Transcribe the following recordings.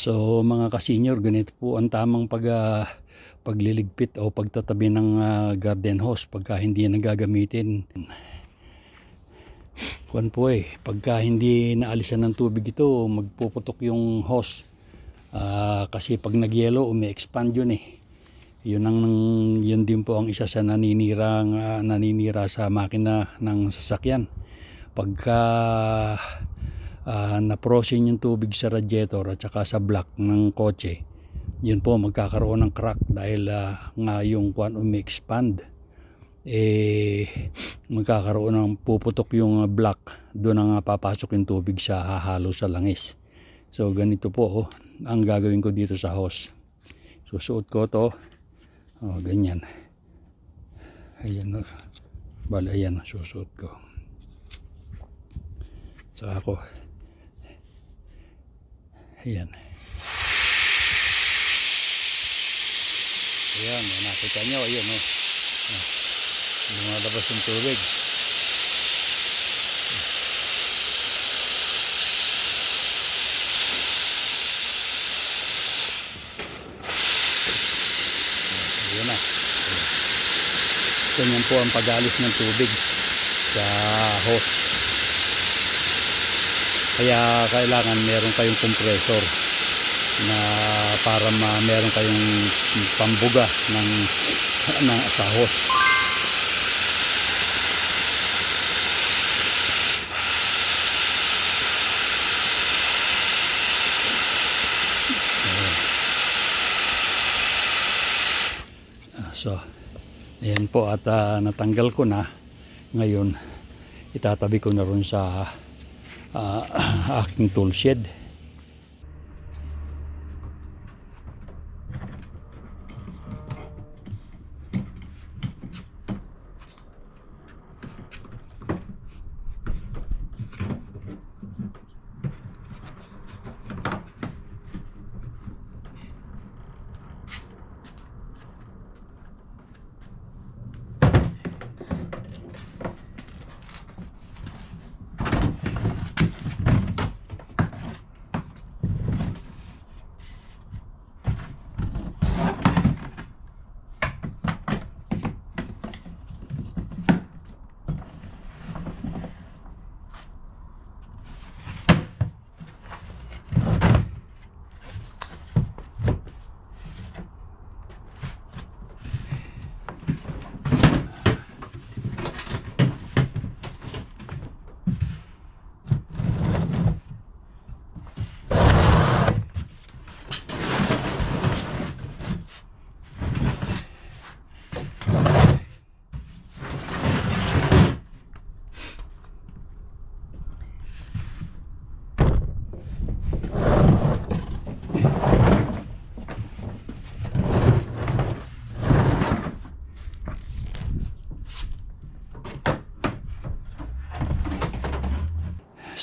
So mga ka-senior, ganito po ang tamang pag, ah, pagliligpit o pagtatabi ng ah, garden hose pagka hindi na gagamitin. Kuwan po eh, pagka hindi naalisan ng tubig ito, magpuputok yung hose. Ah, kasi pag nagyelo, umi-expand yun eh. Yun ang yun din po ang isa sa naninira naninira sa makina ng sasakyan. Pagka ah, na-frozen yung tubig sa radiator at saka sa block ng kotse, yun po magkakaroon ng crack dahil ah, nga yung kwan umi-expand. Eh, magkakaroon ng puputok yung ah, block, doon ang papasok yung tubig sa hahalo sa langis. So ganito po oh, ang gagawin ko dito sa hose. Susuot ko to. Oh, ganyan. Ayan oh. Bale, ayan, susuot ko. Saka ako. Ayan. Ayan, nakita nyo, ayan oh. Ah, Lumalabas yung tubig. Ayan na. Ganyan po ang pag-alis ng tubig sa hose. Kaya kailangan meron kayong compressor na para ma meron kayong pambuga ng, ng sa hose. Ah, So, ayan po at ah, natanggal ko na. Ngayon, itatabi ko na ron sa ah, aking tool shed.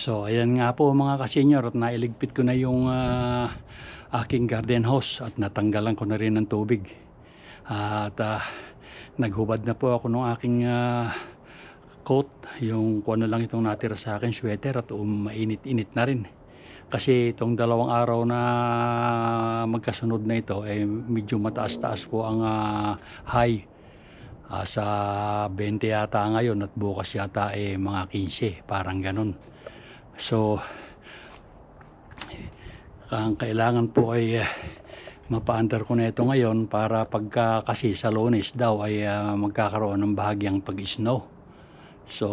So ayan nga po mga kasenyor at nailigpit ko na yung ah, aking garden hose at natanggalan ko na rin ng tubig. at ah, naghubad na po ako ng aking ah, coat, yung kung ano lang itong natira sa akin sweater at um, mainit-init na rin. Kasi itong dalawang araw na magkasunod na ito, eh, medyo mataas-taas po ang ah, high. Ah, sa 20 yata ngayon at bukas yata eh, mga 15, parang ganun. So, ang kailangan po ay eh, mapaandar ko na ito ngayon para pagka kasi sa lunes daw ay ah, magkakaroon ng bahagyang pag-snow. So,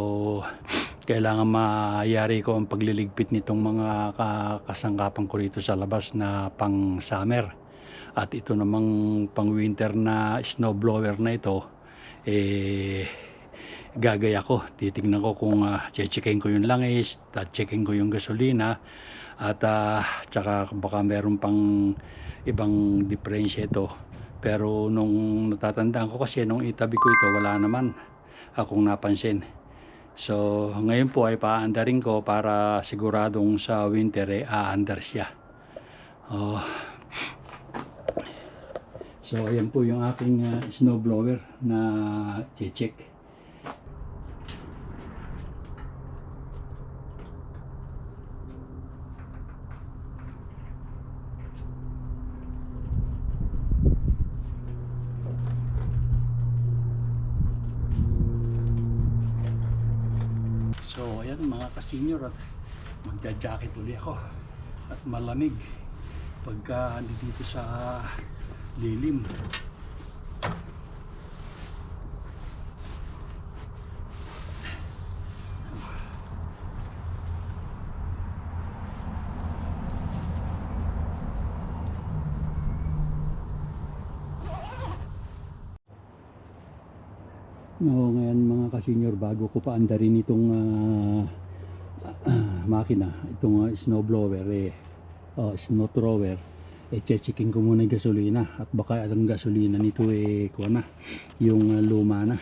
kailangan mayari ko ang pagliligpit nitong mga ka- kasangkapan ko rito sa labas na pang summer. At ito namang pang winter na snow blower na ito, eh, gagaya ko. Titignan ko kung uh, checkin ko yung langis, checkin ko yung gasolina, at ah, tsaka baka meron pang ibang diferensya ito. Pero nung natatandaan ko kasi nung itabi ko ito, wala naman akong napansin. So, ngayon po ay paandarin ko para siguradong sa winter ay aandar siya. Oh. So, ayan po yung aking uh, snow blower na check. So, ayan mga ka-senior at magja-jacket uli ako at malamig pagka dito sa lilim. Oo, ngayon mga ka-senior, bago ko pa andarin itong ah, makina, itong ah, snow blower, eh, oh, snow thrower, eh, checking ko muna yung gasolina at baka ang gasolina nito eh, kuha na, yung ah, luma na.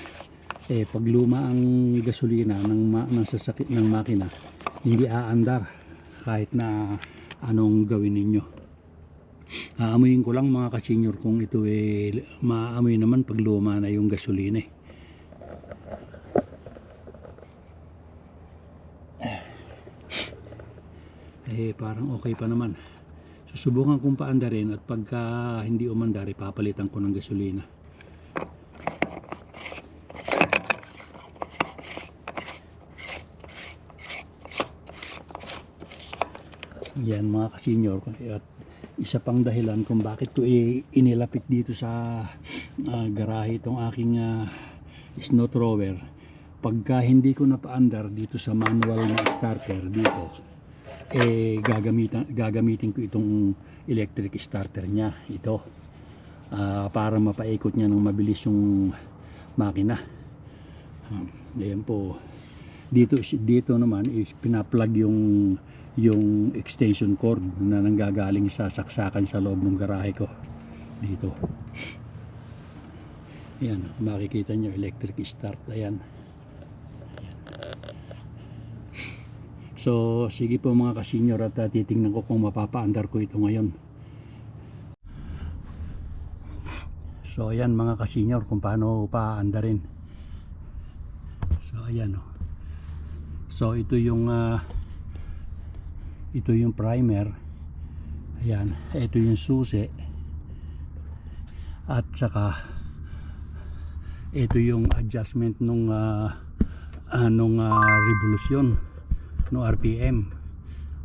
Eh, pag luma ang gasolina ng, ma- ng sasakit ng makina, hindi aandar kahit na anong gawin ninyo. Aamuyin ko lang mga ka-senior kung ito eh, maamoy naman pag luma na yung gasolina eh. Eh parang okay pa naman. Susubukan kong paandarin at pagka hindi umandar ipapalitan ko ng gasolina. Yan mga kasenyor at isa pang dahilan kung bakit ko inilapit dito sa ah, garahe itong aking ah, snow thrower. Pagka hindi ko napaandar dito sa manual na starter dito eh gagamitan gagamitin ko itong electric starter niya ito. Ah, para mapaikot niya ng mabilis yung makina. Um, ayan po. Dito dito naman is pinaplug yung yung extension cord na nanggagaling sa saksakan sa loob ng garahe ko. Dito. Ayan makikita nyo electric start. Ayan So, sige po mga kasenyor at uh, titingnan ko kung mapapaandar ko ito ngayon. So, ayan mga kasenyor kung paano paandarin. So, ayan oh. So, ito yung ah, ito yung primer. Ayan, ito yung susi. At saka ito yung adjustment nung ah, anong ah, revolusyon no RPM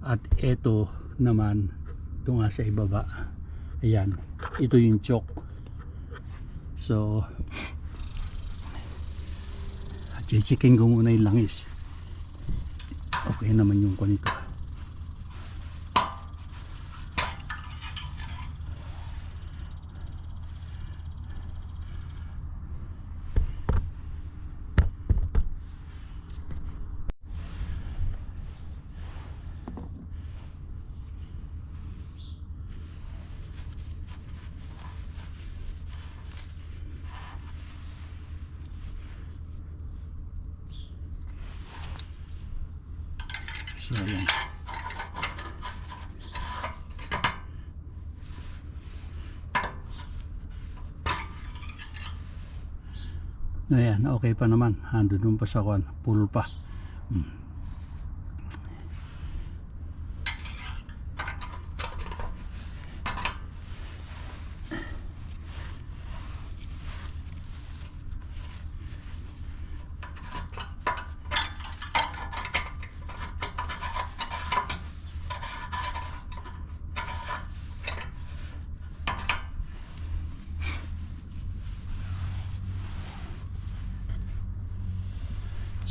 at ito naman ito nga sa ibaba. Ayan ito yung choke so checking ko muna yung langis. Okay naman yung kanito so ayan Ayan, okay pa naman. Ando dun pa sa kwan. Full pa. Hmm.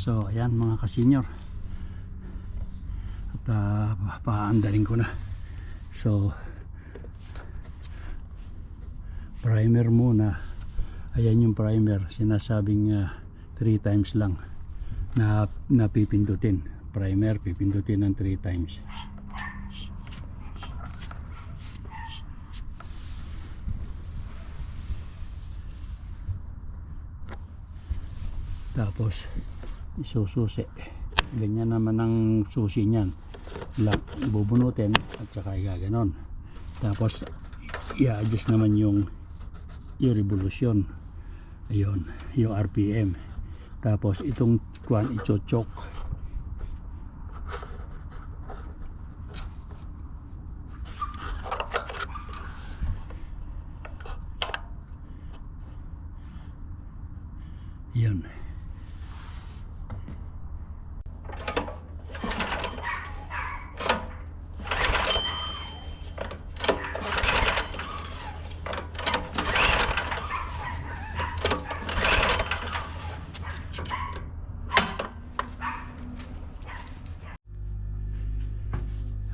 So, ayan mga kasenyor. At uh, paandarin ko na. So, primer muna. Ayan yung primer. Sinasabing 3 times lang na napipindutin. Primer, pipindutin ng 3 times. Tapos, isususi. Ganyan naman ang susi niyan. Lang, bubunutin at saka igaganon. Tapos, i-adjust naman yung yung revolution. Ayun, yung RPM. Tapos, itong kwan, ichochok. Yun.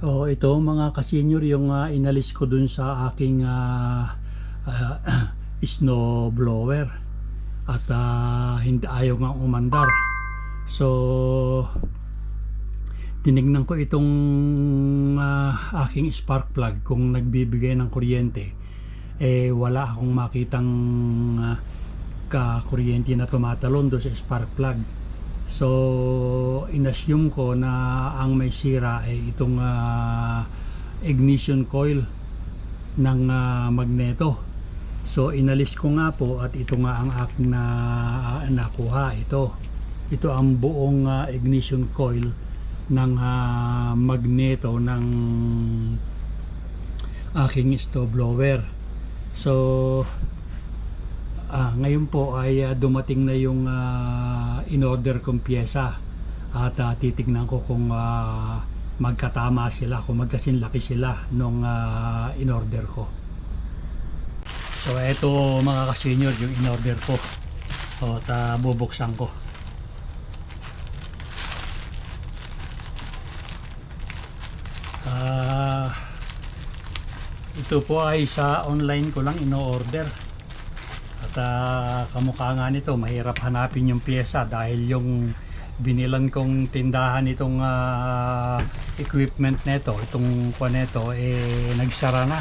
Oh, ito mga kasenyor yung ah, inalis ko dun sa aking ah, ah, snow blower at ah, hindi ayaw nga umandar. So tinignan ko itong ah, aking spark plug kung nagbibigay ng kuryente eh wala akong makitang ah, ka-kuryente na tumatalon do sa spark plug. So, inassume ko na ang may sira ay itong ah, ignition coil ng ah, magneto. So, inalis ko nga po at ito nga ang aking na, nakuha. Ito. Ito ang buong ah, ignition coil ng ah, magneto ng aking stove blower. So, Ah, ngayon po ay ah, dumating na yung ah, in-order kong pyesa at ah, titignan ko kung ah, magkatama sila, kung magkasinlaki sila nung ah, in-order ko. So eto mga ka-senior yung in-order ko. O, ta bubuksan ko. Ah, ito po ay sa online ko lang ino-order. Ah, kamukha nga nito, mahirap hanapin yung pyesa dahil yung binilan kong tindahan itong ah, equipment neto, itong kwa neto, eh nagsara na.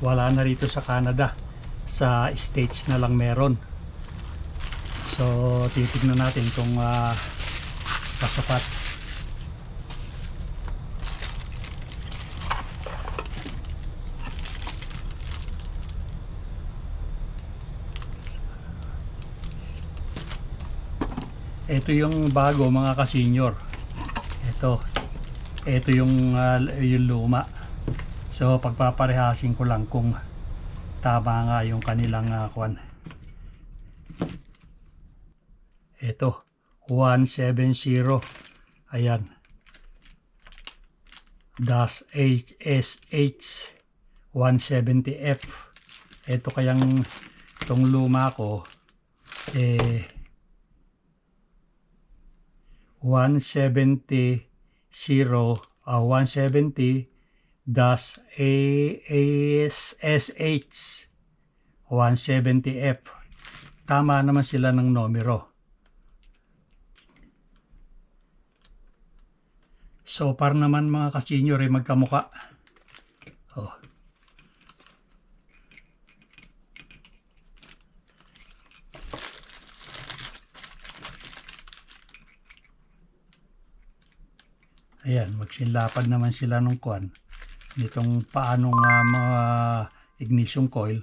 Wala na rito sa Canada. Sa States na lang meron. So, titignan natin kung ah, kasapat. Ito yung bago mga ka-senior. Ito. Ito yung, ah, yung luma. So pagpaparehasin ko lang kung tama nga yung kanilang uh, kwan. Ito. 170. Ayan. Das HSH 170F. Ito kayang itong luma ko eh 170 0 uh, 170 dash ASSH 170F tama naman sila ng numero. So par naman mga kasenyor ay magkamuka Ayan, magsinlapad naman sila ng kwan. Nitong paanong uh, mga ignition coil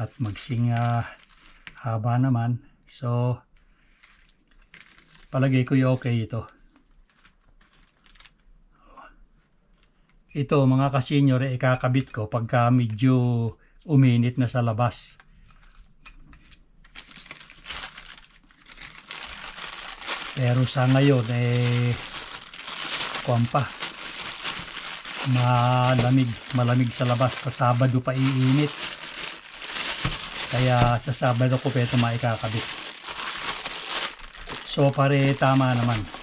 at magsing ah, haba naman. So, palagay ko yung okay ito. Ito mga kasenyor, eh, ikakabit ko pagka medyo uminit na sa labas. Pero sa ngayon, eh, kuwan pa. Malamig, malamig sa labas. Sa Sabado pa iinit. Kaya sa Sabado ko pa ito maikakabit. So pare tama naman.